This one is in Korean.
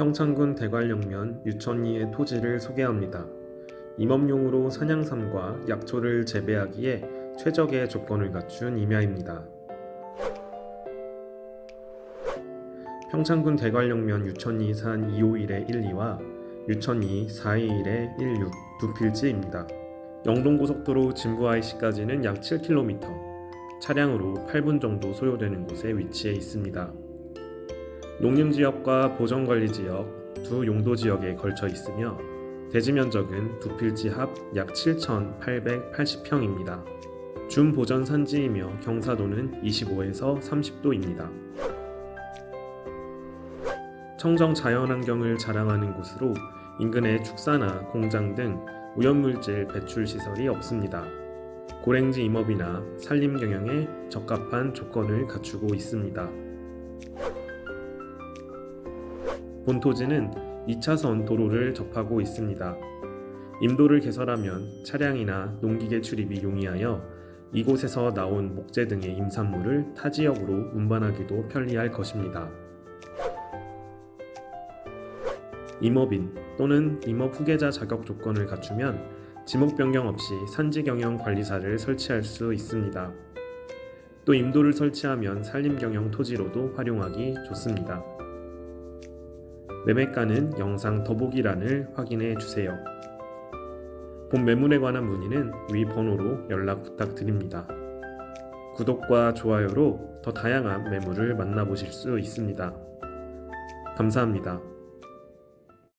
평창군 대관령면 유천리의 토지를 소개합니다. 임업용으로 산양삼과 약초를 재배하기에 최적의 조건을 갖춘 임야입니다. 평창군 대관령면 유천리 산 251의 12와 유천리 421의 16 두 필지입니다. 영동고속도로 진부 IC까지는 약 7km, 차량으로 8분 정도 소요되는 곳에 위치해 있습니다. 농림지역과 보전관리지역 두 용도지역에 걸쳐 있으며 대지 면적은 두 필지 합 약 7,880평입니다. 준 보전 산지이며 경사도는 25에서 30도입니다. 청정 자연환경을 자랑하는 곳으로 인근에 축사나 공장 등 오염물질 배출 시설이 없습니다. 고랭지 임업이나 산림 경영에 적합한 조건을 갖추고 있습니다. 본토지는 2차선 도로를 접하고 있습니다. 임도를 개설하면 차량이나 농기계 출입이 용이하여 이곳에서 나온 목재 등의 임산물을 타 지역으로 운반하기도 편리할 것입니다. 임업인 또는 임업 후계자 자격 조건을 갖추면 지목 변경 없이 산지 경영 관리사를 설치할 수 있습니다. 또 임도를 설치하면 산림 경영 토지로도 활용하기 좋습니다. 매매가는 영상 더보기란을 확인해 주세요. 본 매물에 관한 문의는 위 번호로 연락 부탁드립니다. 구독과 좋아요로 더 다양한 매물을 만나보실 수 있습니다. 감사합니다.